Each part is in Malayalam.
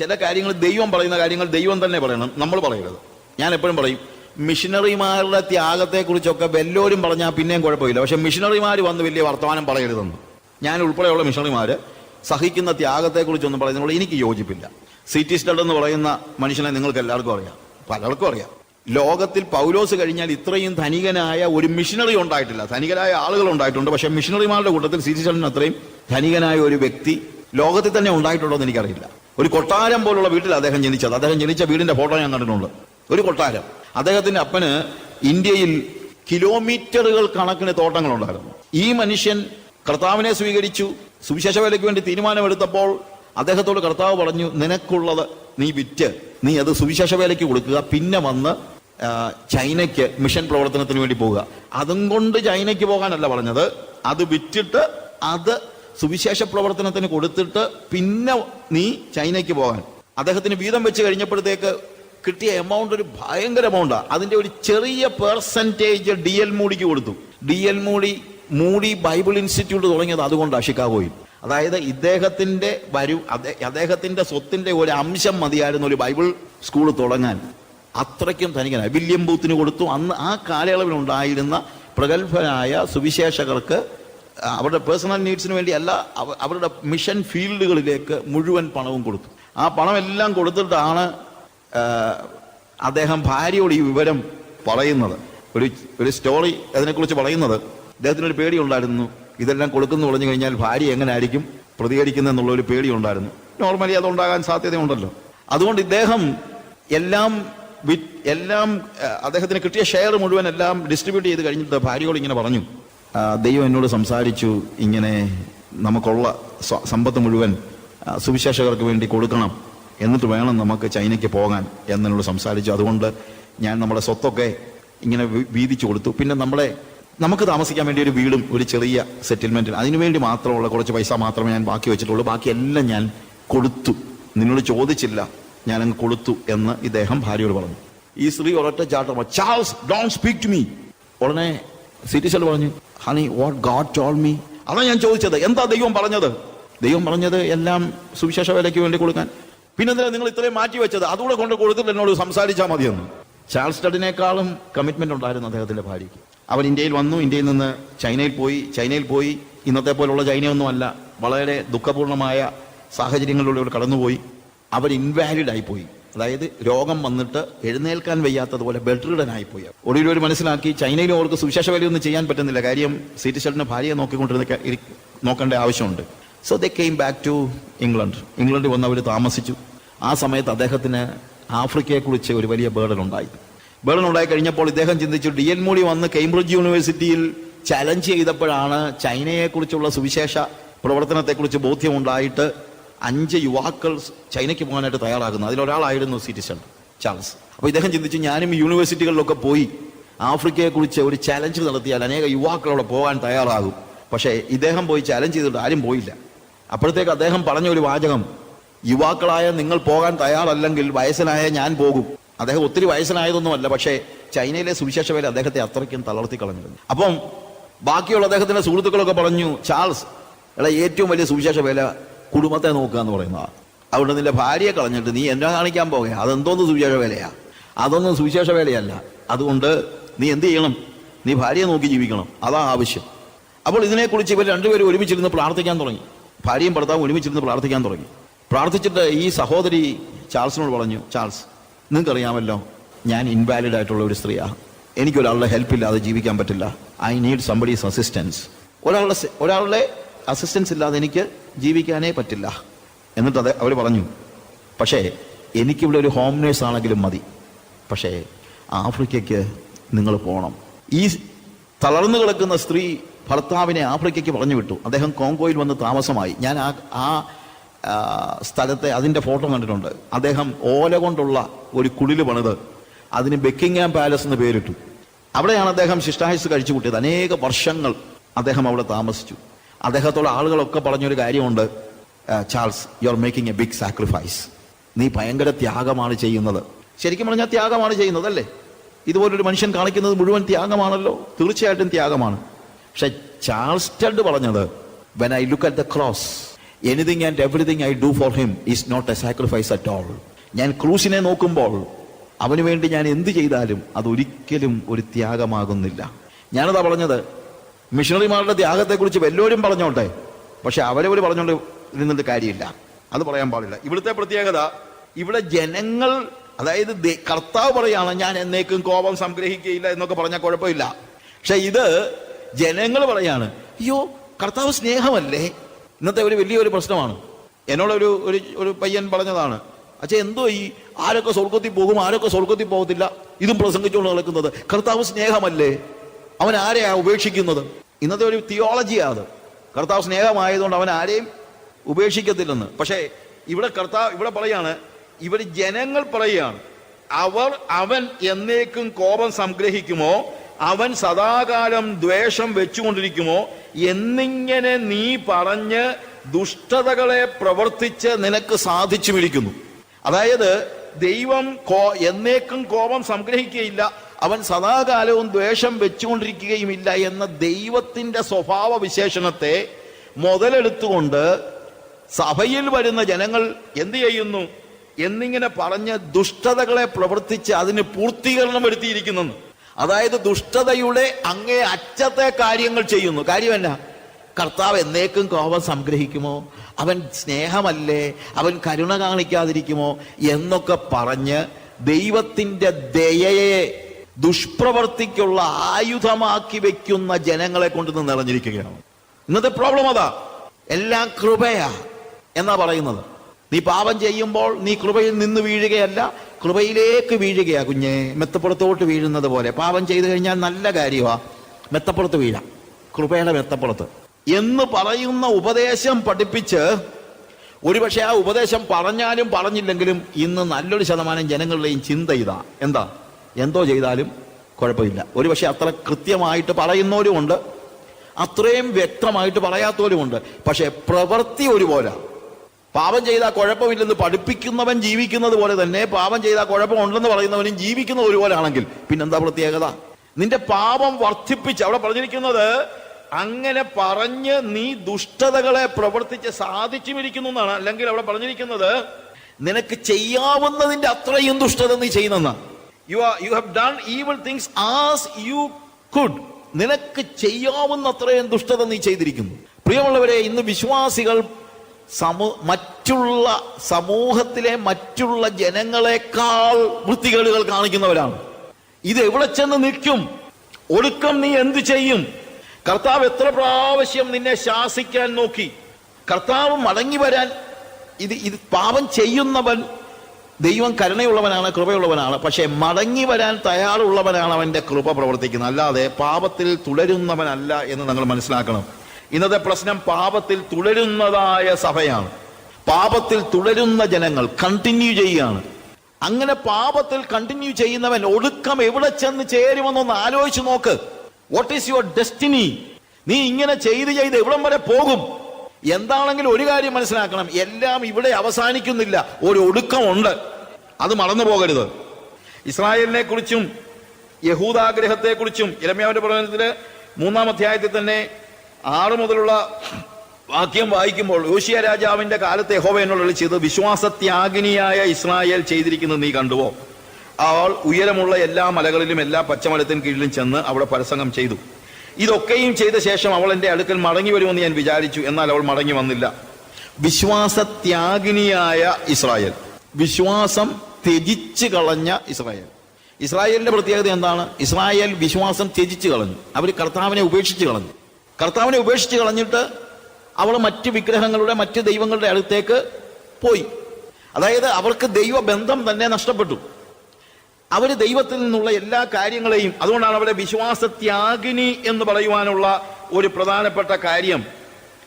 ചില കാര്യങ്ങൾ ദൈവം പറയുന്ന കാര്യങ്ങൾ ദൈവം തന്നെ പറയണം. നമ്മൾ പറയരുത്. ഞാൻ എപ്പോഴും പറയും മിഷനറിമാരുടെ ത്യാഗത്തെക്കുറിച്ചൊക്കെ വല്ലോരും പറഞ്ഞാൽ പിന്നെയും കുഴപ്പമില്ല. പക്ഷെ മിഷനറിമാർ വന്ന് വലിയ വർത്തമാനം പറയരുതെന്ന്. ഞാൻ ഉൾപ്പെടെയുള്ള മിഷണറിമാർ സഹിക്കുന്ന ത്യാഗത്തെക്കുറിച്ചൊന്നും പറയുന്നതിനോട് എനിക്ക് യോജിപ്പില്ല. സിറ്റി സ്റ്റഡ് എന്ന് പറയുന്ന മനുഷ്യനെ നിങ്ങൾക്ക് എല്ലാവർക്കും അറിയാം. പലർക്കും അറിയാം. ലോകത്തിൽ പൗലോസ് കഴിഞ്ഞാൽ ഇത്രയും ധനികനായ ഒരു മിഷനറി ഉണ്ടായിട്ടില്ല. ധനികരായ ആളുകൾ ഉണ്ടായിട്ടുണ്ട്. പക്ഷെ മിഷനറിമാരുടെ കൂട്ടത്തിൽ സിറ്റി സ്റ്റഡിന് അത്രയും ധനികനായ ഒരു വ്യക്തി ലോകത്തിൽ തന്നെ ഉണ്ടായിട്ടുണ്ടോ എന്ന് എനിക്കറിയില്ല. ഒരു കൊട്ടാരം പോലുള്ള വീട്ടിൽ അദ്ദേഹം ജനിച്ചത്. അദ്ദേഹം ജനിച്ച വീടിന്റെ ഫോട്ടോ ഞാൻ കണ്ടിട്ടുണ്ട്. ഒരു കൊട്ടാരം. അദ്ദേഹത്തിന്റെ അപ്പന് ഇന്ത്യയിൽ കിലോമീറ്ററുകൾ കണക്കിന് തോട്ടങ്ങളുണ്ടായിരുന്നു. ഈ മനുഷ്യൻ കർത്താവിനെ സ്വീകരിച്ചു. സുവിശേഷ വേലയ്ക്ക് വേണ്ടി തീരുമാനമെടുത്തപ്പോൾ അദ്ദേഹത്തോട് കർത്താവ് പറഞ്ഞു നിനക്കുള്ളത് നീ വിറ്റ്. നീ അത് സുവിശേഷ വേലയ്ക്ക് കൊടുക്കുക. പിന്നെ വന്ന് ചൈനയ്ക്ക് മിഷൻ പ്രവർത്തനത്തിന് വേണ്ടി പോവുക. അതും കൊണ്ട് ചൈനയ്ക്ക് പോകാനല്ല പറഞ്ഞത്. അത് വിറ്റിട്ട് അത് സുവിശേഷ പ്രവർത്തനത്തിന് കൊടുത്തിട്ട് പിന്നെ നീ ചൈനയ്ക്ക് പോകാൻ. അദ്ദേഹത്തിന് വീതം വെച്ച് കഴിഞ്ഞപ്പോഴത്തേക്ക് കിട്ടിയ എമൗണ്ട് ഒരു ഭയങ്കര എമൗണ്ടാണ് അതിന്റെ ഒരു ചെറിയ പെർസെന്റേജ് ഡി എൽ മൂഡിക്ക് കൊടുത്തു. D L Moody Moody Bible Institute തുടങ്ങിയത് അതുകൊണ്ടാണ് ഷിക്കാഗോയിൽ. അതായത് ഇദ്ദേഹത്തിന്റെ വരു അദ്ദേഹത്തിന്റെ സ്വത്തിന്റെ ഒരു അംശം മതിയായിരുന്നു ഒരു ബൈബിൾ സ്കൂൾ തുടങ്ങാൻ. അത്രയ്ക്കും ധനികനായി വില്യം ബൂത്തിന് കൊടുത്തു. അന്ന് ആ കാലയളവിൽ ഉണ്ടായിരുന്ന പ്രഗത്ഭരായ സുവിശേഷകർക്ക് അവരുടെ പേഴ്സണൽ നീഡ്സിന് വേണ്ടി അല്ല അവരുടെ മിഷൻ ഫീൽഡുകളിലേക്ക് മുഴുവൻ പണവും കൊടുത്തു. ആ പണം എല്ലാം കൊടുത്തിട്ടാണ് അദ്ദേഹം ഭാര്യയോട് ഈ വിവരം പറയുന്നത്. ഒരു ഒരു സ്റ്റോറി അതിനെക്കുറിച്ച് പറയുന്നത്. അദ്ദേഹത്തിന് ഒരു പേടി ഉണ്ടായിരുന്നു ഇതെല്ലാം കൊടുക്കുന്നു പറഞ്ഞു കഴിഞ്ഞാൽ ഭാര്യ എങ്ങനെ ആയിരിക്കും പ്രതികരിക്കുന്നതെന്നുള്ള ഒരു പേടി ഉണ്ടായിരുന്നു നോർമലി അതുണ്ടാകാൻ സാധ്യതയുണ്ടല്ലോ. അതുകൊണ്ട് ഇദ്ദേഹം എല്ലാം എല്ലാം അദ്ദേഹത്തിന് കിട്ടിയ ഷെയർ മുഴുവൻ എല്ലാം ഡിസ്ട്രിബ്യൂട്ട് ചെയ്ത് കഴിഞ്ഞിട്ട് ഭാര്യയോട് ഇങ്ങനെ പറഞ്ഞു. ദൈവം എന്നോട് സംസാരിച്ചു ഇങ്ങനെ നമുക്കുള്ള സമ്പത്ത് മുഴുവൻ സുവിശേഷകർക്ക് വേണ്ടി കൊടുക്കണം എന്നിട്ട് വേണം നമുക്ക് ചൈനയ്ക്ക് പോകാൻ എന്നോട് സംസാരിച്ചു. അതുകൊണ്ട് ഞാൻ നമ്മുടെ സ്വത്തൊക്കെ ഇങ്ങനെ വീതിച്ചു കൊടുത്തു. പിന്നെ നമ്മളെ നമുക്ക് താമസിക്കാൻ വേണ്ടി ഒരു വീടും ഒരു ചെറിയ സെറ്റിൽമെന്റിന് അതിനുവേണ്ടി മാത്രമുള്ള കുറച്ച് പൈസ മാത്രമേ ഞാൻ ബാക്കി വെച്ചിട്ടുള്ളൂ. ബാക്കിയെല്ലാം ഞാൻ കൊടുത്തു. നിന്നോട് ചോദിച്ചില്ല ഞാൻ അങ്ങ് കൊടുത്തു എന്ന് ഇദ്ദേഹം ഭാര്യയോട് പറഞ്ഞു. ഈ സ്ത്രീ ഒരൊറ്റ ചാട്ടം Charles don't speak to me ഉടനെ സിറ്റിസൽ പറഞ്ഞു honey what god told me അതാണ് ഞാൻ ചോദിച്ചത്. എന്താ ദൈവം പറഞ്ഞത്? ദൈവം പറഞ്ഞത് എല്ലാം സുവിശേഷ വേലയ്ക്ക് വേണ്ടി കൊടുക്കാൻ. പിന്നെ എന്തിനാ നിങ്ങൾ ഇത്രയും മാറ്റി വെച്ചത്? അതുകൂടെ കൊണ്ട് കൊടുത്തിട്ട് എന്നോട് സംസാരിച്ചാൽ മതിയെന്ന്. ചാൾസ് ടഡിനേക്കാളും കമ്മിറ്റ്മെന്റ് ഉണ്ടായിരുന്നു അദ്ദേഹത്തിന്റെ ഭാര്യയ്ക്ക്. അവൻ ഇന്ത്യയിൽ വന്നു ഇന്ത്യയിൽ നിന്ന് ചൈനയിൽ പോയി ചൈനയിൽ പോയി. ഇന്നത്തെ പോലുള്ള ചൈനയൊന്നും അല്ല. വളരെ ദുഃഖപൂർണമായ സാഹചര്യങ്ങളിലൂടെ കടന്നുപോയി. അവർ ഇൻവാലിഡ് ആയിപ്പോയി അതായത് രോഗം വന്നിട്ട് എഴുന്നേൽക്കാൻ വയ്യാത്തതുപോലെ ബെഡ്റിഡനായി പോയി ഒടുവിൽ ഒരു മനസ്സിലാക്കി ചൈനയിലും അവർക്ക് സുവിശേഷ വേലയൊന്നും ചെയ്യാൻ പറ്റുന്നില്ല. കാര്യം സീറ്റ് സീറ്റിഷട്ടിന് ഭാര്യയെ നോക്കിക്കൊണ്ടിരുന്ന നോക്കേണ്ട ആവശ്യമുണ്ട്. So they came back to England ഇംഗ്ലണ്ടിൽ വന്ന് അവർ താമസിച്ചു. ആ സമയത്ത് അദ്ദേഹത്തിന് ആഫ്രിക്കയെക്കുറിച്ച് ഒരു വലിയ ബേഡൻ ഉണ്ടായി ബേഡൻ ഉണ്ടായി കഴിഞ്ഞപ്പോൾ ഇദ്ദേഹം ചിന്തിച്ചു ഡി എൻ മൂടി വന്ന് കേംബ്രിഡ്ജ് യൂണിവേഴ്സിറ്റിയിൽ ചലഞ്ച് ചെയ്തപ്പോഴാണ് ചൈനയെക്കുറിച്ചുള്ള സുവിശേഷ പ്രവർത്തനത്തെക്കുറിച്ച് ബോധ്യമുണ്ടായിട്ട് അഞ്ച് യുവാക്കൾ ചൈനയ്ക്ക് പോകാനായിട്ട് തയ്യാറാകുന്നത് അതിലൊരാളായിരുന്നു സിറ്റിസൺ ചാൾസ്. അപ്പോൾ ഇദ്ദേഹം ചിന്തിച്ചു ഞാനും യൂണിവേഴ്സിറ്റികളിലൊക്കെ പോയി ആഫ്രിക്കയെക്കുറിച്ച് ഒരു ചലഞ്ച് നടത്തിയാൽ അനേക യുവാക്കൾ അവിടെ പോകാൻ തയ്യാറാകും. പക്ഷേ ഇദ്ദേഹം പോയി ചലഞ്ച് ചെയ്തിട്ട് ആരും പോയില്ല. അപ്പോഴത്തേക്ക് അദ്ദേഹം പറഞ്ഞ ഒരു വാചകം യുവാക്കളായ നിങ്ങൾ പോകാൻ തയ്യാറല്ലെങ്കിൽ വയസ്സനായ ഞാൻ പോകും. അദ്ദേഹം ഒത്തിരി വയസ്സനായതൊന്നുമല്ല പക്ഷേ ചൈനയിലെ സുവിശേഷ വേല അദ്ദേഹത്തെ അത്രയ്ക്കും തളർത്തി കളഞ്ഞിരുന്നു. അപ്പം ബാക്കിയുള്ള അദ്ദേഹത്തിന്റെ സുഹൃത്തുക്കളൊക്കെ പറഞ്ഞു ചാൾസ് എടാ ഏറ്റവും വലിയ സുവിശേഷ വേല കുടുംബത്തെ നോക്കുക എന്ന് പറയുന്നതാണ് അവിടെ നിന്റെ ഭാര്യയെ കളഞ്ഞിട്ട് നീ എന്നെ കാണിക്കാൻ പോകേ അതെന്തോന്ന് സുവിശേഷ വേലയാ? അതൊന്നും സുവിശേഷ വേലയല്ല. അതുകൊണ്ട് നീ എന്ത് ചെയ്യണം? നീ ഭാര്യയെ നോക്കി ജീവിക്കണം. അതാ ആവശ്യം. അപ്പോൾ ഇതിനെക്കുറിച്ച് ഇവർ രണ്ടുപേരും ഒരുമിച്ചിരുന്ന് പ്രാർത്ഥിക്കാൻ തുടങ്ങി. ഭാര്യയും ഭർത്താവും ഒരുമിച്ചിരുന്ന് പ്രാർത്ഥിക്കാൻ തുടങ്ങി. പ്രാർത്ഥിച്ചിട്ട് ഈ സഹോദരി ചാൾസിനോട് പറഞ്ഞു ചാൾസ് നിങ്ങൾക്കറിയാമല്ലോ ഞാൻ ഇൻവാലിഡ് ആയിട്ടുള്ള ഒരു സ്ത്രീയാണ് എനിക്കൊരാളുടെ ഹെൽപ്പ് ഇല്ലാതെ ജീവിക്കാൻ പറ്റില്ല. ഐ നീഡ് സംബഡീസ് അസിസ്റ്റൻസ് ഒരാളുടെ ഒരാളുടെ അസിസ്റ്റൻസ് ഇല്ലാതെ എനിക്ക് ജീവിക്കാനേ പറ്റില്ല. എന്നിട്ട് അത് അവർ പറഞ്ഞു പക്ഷേ എനിക്കിവിടെ ഒരു ഹോം നേഴ്സ് ആണെങ്കിലും മതി. പക്ഷേ ആഫ്രിക്കയ്ക്ക് നിങ്ങൾ പോകണം ഈ തളർന്നു കിടക്കുന്ന സ്ത്രീ ഭർത്താവിനെ ആഫ്രിക്കയ്ക്ക് പറഞ്ഞു വിട്ടു. അദ്ദേഹം കോങ്കോയിൽ വന്ന് താമസമായി. ഞാൻ ആ ആ സ്ഥലത്തെ അതിന്റെ ഫോട്ടോ കണ്ടിട്ടുണ്ട്. അദ്ദേഹം ഓല കൊണ്ടുള്ള ഒരു കുടിൽ പണിത് അതിന് ബെക്കിംഗ്ഹാം പാലസ് എന്ന് പേരിട്ടു. അവിടെയാണ് അദ്ദേഹം ശിഷ്ടായുസ് കഴിച്ചു കൂട്ടിയത്. അനേക വർഷങ്ങൾ അദ്ദേഹം അവിടെ താമസിച്ചു. അദ്ദേഹത്തോട് ആളുകളൊക്കെ പറഞ്ഞൊരു കാര്യമുണ്ട്. "ആ, Charles you are making a big sacrifice നീ ഭയങ്കര ത്യാഗമാണ് ചെയ്യുന്നത്. ശരിക്കും പറഞ്ഞാൽ ത്യാഗമാണ് ചെയ്യുന്നത് അല്ലേ ഇതുപോലൊരു മനുഷ്യൻ കാണിക്കുന്നത് മുഴുവൻ ത്യാഗമാണല്ലോ. തീർച്ചയായിട്ടും ത്യാഗമാണ്. പക്ഷെ ചാൾസ് ടെഡ് പറഞ്ഞത് when I look at the cross anything and everything I do for him is not a sacrifice at all ഞാൻ ക്രൂസിനെ നോക്കുമ്പോൾ അവന് വേണ്ടി ഞാൻ എന്ത് ചെയ്താലും അതൊരിക്കലും ഒരു ത്യാഗമാകുന്നില്ല. ഞാനതാ പറഞ്ഞത് മിഷണറിമാരുടെ ത്യാഗത്തെക്കുറിച്ച് വല്ലവരും പറഞ്ഞോട്ടെ. പക്ഷെ അവരവർ പറഞ്ഞോണ്ട് ഇരുന്നിട്ട് കാര്യമില്ല. അത് പറയാൻ പാടില്ല. ഇവിടുത്തെ പ്രത്യേകത ഇവിടെ ജനങ്ങൾ അതായത് കർത്താവ് പറയാണ് ഞാൻ എന്നേക്കും കോപം സംഗ്രഹിക്കുകയില്ല എന്നൊക്കെ പറഞ്ഞാൽ കുഴപ്പമില്ല. പക്ഷെ ഇത് ജനങ്ങൾ പറയാണ് അയ്യോ കർത്താവ് സ്നേഹമല്ലേ? ഇന്നത്തെ ഒരു വലിയൊരു പ്രശ്നമാണ്. എന്നോടൊരു ഒരു ഒരു പയ്യൻ പറഞ്ഞതാണ് അച്ഛാ എന്തോ ഈ ആരൊക്കെ സ്വർഗത്തിൽ പോകും ആരൊക്കെ സ്വർഗത്തിൽ പോകത്തില്ല? ഇതും പ്രസംഗിച്ചുകൊണ്ട് നടക്കുന്നത്. കർത്താവ് സ്നേഹമല്ലേ? അവൻ ആരെയാ ഉപേക്ഷിക്കുന്നത്? ഇന്നത്തെ ഒരു തിയോളജിയാ അത് കർത്താവ് സ്നേഹമായതുകൊണ്ട് അവൻ ആരെയും ഉപേക്ഷിക്കത്തില്ലെന്ന്. പക്ഷേ ഇവിടെ കർത്താവ് ഇവിടെ പറയാണ് ഇവർ ജനങ്ങൾ പറയുകയാണ് അവർ അവൻ എന്നേക്കും കോപം സംഗ്രഹിക്കുമോ? അവൻ സദാകാലം ദ്വേഷം വെച്ചുകൊണ്ടിരിക്കുമോ? എന്നിങ്ങനെ നീ പറഞ്ഞ് ദുഷ്ടതകളെ പ്രവർത്തിച്ച് നിനക്ക് സാധിച്ചു വിളിക്കുന്നു. അതായത് ദൈവം എന്നേക്കും കോപം സംഗ്രഹിക്കുകയില്ല. അവൻ സദാകാലവും ദ്വേഷം വെച്ചുകൊണ്ടിരിക്കുകയുമില്ല എന്ന ദൈവത്തിന്റെ സ്വഭാവ വിശേഷണത്തെ മുതലെടുത്തുകൊണ്ട് സഭയിൽ വരുന്ന ജനങ്ങൾ എന്തു ചെയ്യുന്നു? എന്നിങ്ങനെ പറഞ്ഞ് ദുഷ്ടതകളെ പ്രവർത്തിച്ച് അതിന് പൂർത്തീകരണം വരുത്തിയിരിക്കുന്നു അതായത് ദുഷ്ടതയുടെ അങ്ങേ അറ്റത്തെ കാര്യങ്ങൾ ചെയ്യുന്നു. കാര്യം എന്നാ? കർത്താവ് എന്നേക്കും കോപം സംഗ്രഹിക്കുമോ? അവൻ സ്നേഹമല്ലേ? അവൻ കരുണ കാണിക്കാതിരിക്കുമോ? എന്നൊക്കെ പറഞ്ഞ് ദൈവത്തിന്റെ ദയയെ ദുഷ്പ്രവർത്തിക്കുള്ള ആയുധമാക്കി വെക്കുന്ന ജനങ്ങളെ കൊണ്ട് നിന്ന് നിറഞ്ഞിരിക്കുകയാണ്. ഇന്നത്തെ പ്രോബ്ലം അതാ. എല്ലാം കൃപയാ എന്നാ പറയുന്നത്. നീ പാപം ചെയ്യുമ്പോൾ നീ കൃപയിൽ നിന്ന് വീഴുകയല്ല കൃപയിലേക്ക് വീഴുകയാ കുഞ്ഞെ. മെത്തപ്പുറത്തോട്ട് വീഴുന്നത് പോലെ. പാപം ചെയ്തു കഴിഞ്ഞാൽ നല്ല കാര്യമാ. മെത്തപ്പുറത്ത് വീഴാം. കൃപയുടെ മെത്തപ്പുറത്ത്. എന്ന് പറയുന്ന ഉപദേശം പഠിപ്പിച്ച് ഒരുപക്ഷെ ആ ഉപദേശം പറഞ്ഞാലും പറഞ്ഞില്ലെങ്കിലും ഇന്ന് നല്ലൊരു ശതമാനം ജനങ്ങളുടെയും ചിന്ത ഇതാ. എന്താ? എന്തോ ചെയ്താലും കുഴപ്പമില്ല. ഒരുപക്ഷെ അത്ര കൃത്യമായിട്ട് പറയുന്നവരുമുണ്ട് അത്രയും വ്യക്തമായിട്ട് പറയാത്തവരുമുണ്ട് പക്ഷെ പ്രവൃത്തി ഒരുപോലെ. പാപം ചെയ്താൽ കുഴപ്പമില്ലെന്ന് പഠിപ്പിക്കുന്നവൻ ജീവിക്കുന്നത് പോലെ തന്നെ പാപം ചെയ്താൽ കുഴപ്പമുണ്ടെന്ന് പറയുന്നവനും ജീവിക്കുന്നത് ഒരുപോലെ ആണെങ്കിൽ പിന്നെന്താ പ്രത്യേകത? നിന്റെ പാപം വർദ്ധിപ്പിച്ച് അവിടെ പറഞ്ഞിരിക്കുന്നത് അങ്ങനെ പറഞ്ഞ് നീ ദുഷ്ടതകളെ പ്രവർത്തിച്ച് സാധിച്ചുമിരിക്കുന്നു എന്നാണ് അല്ലെങ്കിൽ അവിടെ പറഞ്ഞിരിക്കുന്നത് നിനക്ക് ചെയ്യാവുന്നതിന്റെ അത്രയും ദുഷ്ടത നീ ചെയ്യുന്നെന്നാണ് you are you have done evil things as you could നിനക്ക് ചെയ്യാവുന്ന അത്രയും ദുഷ്ടത നീ ചെയ്തിരിക്കുന്നു. പ്രിയമുള്ളവരെ ഇന്ന് വിശ്വാസികൾ സമൂ മറ്റുള്ള സമൂഹത്തിലെ മറ്റുള്ള ജനങ്ങളെക്കാൾ വൃത്തികേടുകൾ കാണിക്കുന്നവരാണ്. ഇത് എവിടെ ചെന്ന് നിൽക്കും? ഒടുക്കം നീ എന്ത് ചെയ്യും? കർത്താവ് എത്ര പ്രാവശ്യം നിന്നെ ശാസിക്കാൻ നോക്കി? കർത്താവ് മടങ്ങി വരാൻ ഇത് ഇത് പാപം ചെയ്യുന്നവൻ ദൈവം കരുണയുള്ളവനാണ് കൃപയുള്ളവനാണ്. പക്ഷേ മടങ്ങി വരാൻ തയ്യാറുള്ളവനാണ് അവന്റെ കൃപ പ്രവർത്തിക്കുന്നത്. അല്ലാതെ പാപത്തിൽ തുടരുന്നവനല്ല എന്ന് നിങ്ങൾ മനസ്സിലാക്കണം. ഇന്നത്തെ പ്രശ്നം പാപത്തിൽ തുടരുന്നതായ സഭയാണ്. പാപത്തിൽ തുടരുന്ന ജനങ്ങൾ കണ്ടിന്യൂ ചെയ്യുകയാണ്. അങ്ങനെ പാപത്തിൽ കണ്ടിന്യൂ ചെയ്യുന്നവൻ ഒടുക്കം എവിടെ ചെന്ന് ചേരുമെന്നൊന്ന് ആലോചിച്ച് നോക്ക്. വാട്ട് ഈസ് യുവർ ഡെസ്റ്റിനി നീ ഇങ്ങനെ ചെയ്ത് ചെയ്ത് എവിടം വരെ പോകും? എന്താണെങ്കിലും ഒരു കാര്യം മനസ്സിലാക്കണം. എല്ലാം ഇവിടെ അവസാനിക്കുന്നില്ല. ഒരു ഒടുക്കമുണ്ട്. അത് മറന്നു പോകരുത്. ഇസ്രായേലിനെ കുറിച്ചും യഹൂദാഗ്രഹത്തെ കുറിച്ചും ഇരമ്യാവിന്റെ പ്രവചനത്തിൽ മൂന്നാം അധ്യായത്തിൽ തന്നെ ആറ് മുതലുള്ള വാക്യം വായിക്കുമ്പോൾ യോശിയ രാജാവിന്റെ കാലത്തെ യഹോവ എന്നോട് വിളിച്ചത് വിശ്വാസത്യാഗിനിയായ ഇസ്രായേൽ ചെയ്തിരിക്കുന്നത് നീ കണ്ടുവോ? അവൾ ഉയരമുള്ള എല്ലാ മലകളിലും എല്ലാ പച്ചമലത്തിൻ കീഴിലും ചെന്ന് അവിടെ പരസംഗം ചെയ്തു. ഇതൊക്കെയും ചെയ്ത ശേഷം അവൾ എന്റെ അടുക്കൽ മടങ്ങി വരുമെന്ന് ഞാൻ വിചാരിച്ചു. എന്നാൽ അവൾ മടങ്ങി വന്നില്ല. വിശ്വാസത്യാഗിനിയായ ഇസ്രായേൽ. വിശ്വാസം ത്യജിച്ചു കളഞ്ഞ ഇസ്രായേൽ. ഇസ്രായേലിന്റെ പ്രത്യേകത എന്താണ്? ഇസ്രായേൽ വിശ്വാസം ത്യജിച്ചു കളഞ്ഞു. അവർ കർത്താവിനെ ഉപേക്ഷിച്ച് കളഞ്ഞു. കർത്താവിനെ ഉപേക്ഷിച്ച് കളഞ്ഞിട്ട് അവൾ മറ്റ് വിഗ്രഹങ്ങളുടെ മറ്റ് ദൈവങ്ങളുടെ അടുത്തേക്ക് പോയി. അതായത് അവർക്ക് ദൈവബന്ധം തന്നെ നഷ്ടപ്പെട്ടു. അവർ ദൈവത്തിൽ നിന്നുള്ള എല്ലാ കാര്യങ്ങളെയും അതുകൊണ്ടാണ് അവരുടെ വിശ്വാസത്യാഗിനി എന്ന് പറയുവാനുള്ള ഒരു പ്രധാനപ്പെട്ട കാര്യം.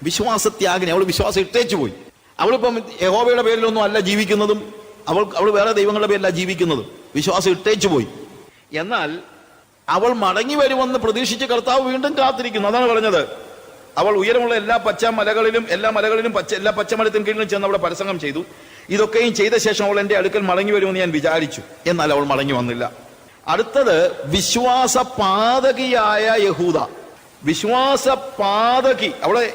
വിശ്വാസത്യാഗിനി. അവൾ വിശ്വാസം ഇട്ടേച്ചു പോയി അവളിപ്പം യഹോബയുടെ പേരിലൊന്നും അല്ല ജീവിക്കുന്നതും. അവൾ അവൾ വേറെ ദൈവങ്ങളുടെ പേരിലാണ് ജീവിക്കുന്നത്. വിശ്വാസം ഇട്ടേച്ചു പോയി. എന്നാൽ അവൾ മടങ്ങി വരുമെന്ന് പ്രതീക്ഷിച്ച് കർത്താവ് വീണ്ടും കാത്തിരിക്കുന്നു. അതാണ് പറഞ്ഞത്. അവൾ ഉയരമുള്ള എല്ലാ പച്ച മലകളിലും എല്ലാ മലകളിലും പച്ച എല്ലാ പച്ചമലത്തിനും കീഴിലും ചെന്ന് അവിടെ പരസംഗം ചെയ്തു. ഇതൊക്കെയും ചെയ്ത ശേഷം അവൾ എന്റെ അടുക്കൽ മടങ്ങി വരുമെന്ന് ഞാൻ വിചാരിച്ചു. എന്നാൽ അവൾ മടങ്ങി വന്നില്ല. അടുത്തത് വിശ്വാസ പാതകിയായ യഹൂദ. വിശ്വാസ പാതകി അവളെ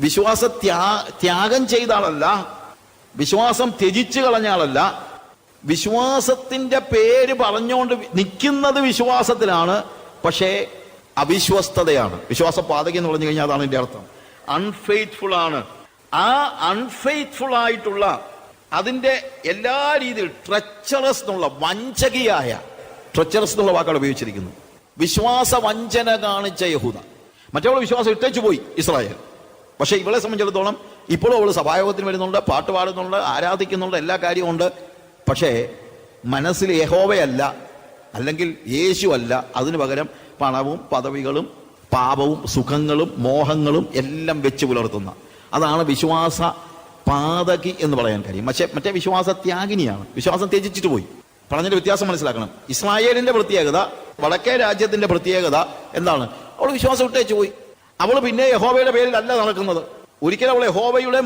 വിശ്വാസ ത്യാ ത്യാഗം ചെയ്ത ആളല്ല. വിശ്വാസം ത്യജിച്ചു കളഞ്ഞ ആളല്ല. വിശ്വാസത്തിന്റെ പേര് പറഞ്ഞുകൊണ്ട് നിൽക്കുന്നത് വിശ്വാസത്തിലാണ് പക്ഷേ അവിശ്വസ്തതയാണ്. വിശ്വാസ പാതകം എന്ന് പറഞ്ഞു കഴിഞ്ഞാൽ അതാണ് എന്റെ അർത്ഥം. അൺഫെയ്ത്ത്ഫുൾ ആണ്. ആ അൺഫെയ്ത്ത്ഫുൾ ആയിട്ടുള്ള അതിന്റെ എല്ലാ രീതിയിൽ ട്രച്ചറസ് എന്നുള്ള വഞ്ചകിയായ ട്രച്ചറസ് എന്നുള്ള വാക്കാണ് ഉപയോഗിച്ചിരിക്കുന്നു വിശ്വാസ വഞ്ചന കാണിച്ച യഹൂദ. മറ്റവൾ വിശ്വാസം ഇട്ടേച്ചു പോയി ഇസ്രായേൽ. പക്ഷെ ഇവളെ സംബന്ധിച്ചിടത്തോളം ഇപ്പോഴും അവൾ സഭായോഗത്തിന് വരുന്നുണ്ട് പാട്ട് പാടുന്നുണ്ട് ആരാധിക്കുന്നുണ്ട് എല്ലാ കാര്യവും ഉണ്ട്. പക്ഷേ മനസ്സിൽ യഹോവയല്ല അല്ലെങ്കിൽ യേശു അല്ല. അതിനു പകരം പണവും പദവികളും പാപവും സുഖങ്ങളും മോഹങ്ങളും എല്ലാം വെച്ച് പുലർത്തുന്ന. അതാണ് വിശ്വാസ പാതകി എന്ന് പറയാൻ കാര്യം പക്ഷേ മറ്റേ വിശ്വാസ ത്യാഗിനിയാണ്. വിശ്വാസം ത്യജിച്ചിട്ട് പോയി. പറഞ്ഞിട്ട് വ്യത്യാസം മനസ്സിലാക്കണം. ഇസ്രായേലിന്റെ പ്രത്യേകത വടക്കേ രാജ്യത്തിന്റെ പ്രത്യേകത എന്താണ്? അവൾ വിശ്വാസം ഇട്ടേച്ചു പോയി. അവൾ പിന്നെ യഹോവയുടെ പേരിൽ അല്ല നടക്കുന്നത്. ഒരിക്കലും അവൾ യഹോവയുടെ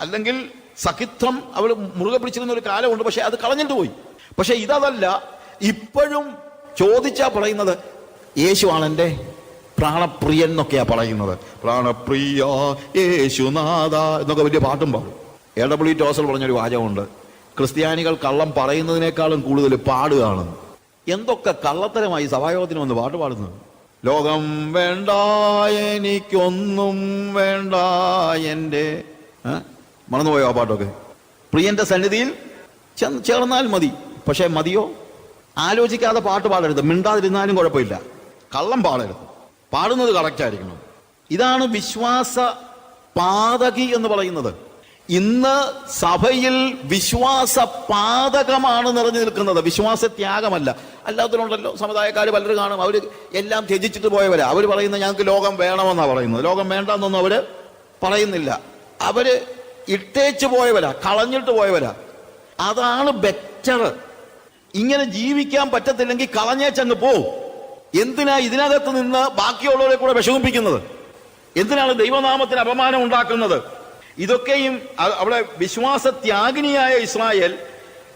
അല്ലെങ്കിൽ സഖിത്വം അവൾ മുറുകെ പിടിച്ചിരുന്ന ഒരു കാലമുണ്ട്. പക്ഷെ അത് കളഞ്ഞിട്ട് പോയി. പക്ഷെ ഇതല്ല ഇപ്പോഴും ചോദിച്ചാ പറയുന്നത് യേശുവാണ് എന്റെ പ്രാണപ്രിയൻ എന്നൊക്കെയാ പറയുന്നത്. പ്രാണപ്രിയ യേശുനാഥ എന്നൊക്കെ വലിയ പാട്ടും പാടും. എ ഡബ്ല്യു ടോസൽ പറഞ്ഞൊരു വാചകമുണ്ട്. ക്രിസ്ത്യാനികൾ കള്ളം പറയുന്നതിനേക്കാളും കൂടുതൽ പാടുകയാണ്. എന്തൊക്കെ കള്ളത്തരമായി സഭായോഗത്തിന് വന്ന് പാട്ട് പാടുന്നത്? ലോകം വേണ്ട എനിക്കൊന്നും വേണ്ട എന്റെ? മറന്നുപോയോ ആ പാട്ടൊക്കെ? പ്രിയന്റെ സന്നിധിയിൽ ചേർന്നാൽ മതി. പക്ഷേ മതിയോ? ആലോചിക്കാതെ പാട്ട് പാടരുത്. മിണ്ടാതിരുന്നാലും കുഴപ്പമില്ല. കള്ളം പാടരുത്. പാടുന്നത് കറക്റ്റ് ആയിരിക്കണം. ഇതാണ് വിശ്വാസ പാതകി എന്ന് പറയുന്നത്. ഇന്ന് സഭയിൽ വിശ്വാസ പാതകമാണ് നിറഞ്ഞു നിൽക്കുന്നത്. വിശ്വാസ ത്യാഗമല്ല അല്ലാത്തവരുണ്ടല്ലോ സമുദായക്കാർ പലരും കാണും. അവർ എല്ലാം ത്യജിച്ചിട്ട് പോയവരാ. അവർ പറയുന്നത് ഞങ്ങൾക്ക് ലോകം വേണമെന്നാണ് പറയുന്നത്. ലോകം വേണ്ടെന്നൊന്നും അവർ പറയുന്നില്ല. അവർ ഇട്ടേച്ച് പോയവരാ കളഞ്ഞിട്ട് പോയവരാ. അതാണ് ബെറ്റർ ഇങ്ങനെ ജീവിക്കാൻ പറ്റത്തില്ലെങ്കിൽ കളഞ്ഞേച്ചങ്ങ് പോ. എന്തിനാ ഇതിനകത്ത് നിന്ന് ബാക്കിയുള്ളവരെ കൂടെ വിഷമിപ്പിക്കുന്നത്? എന്തിനാണ് ദൈവനാമത്തിന് അപമാനം ഉണ്ടാക്കുന്നത്? ഇതൊക്കെയും അവിടെ വിശ്വാസ ത്യാഗിനിയായ ഇസ്രായേൽ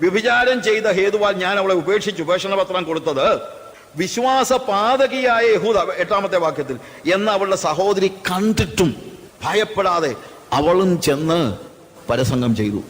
വ്യഭിചാരം ചെയ്ത ഹേതുവാൽ ഞാൻ അവളെ ഉപേക്ഷിച്ചു. ഉപേക്ഷണ പത്രം കൊടുത്തത് വിശ്വാസ പാതകിയായ യഹൂദ എട്ടാമത്തെ വാക്യത്തിൽ. എന്ന് അവളുടെ സഹോദരി കണ്ടിട്ടും ഭയപ്പെടാതെ അവളും ചെന്ന് പരസംഗം ചെയ്തു.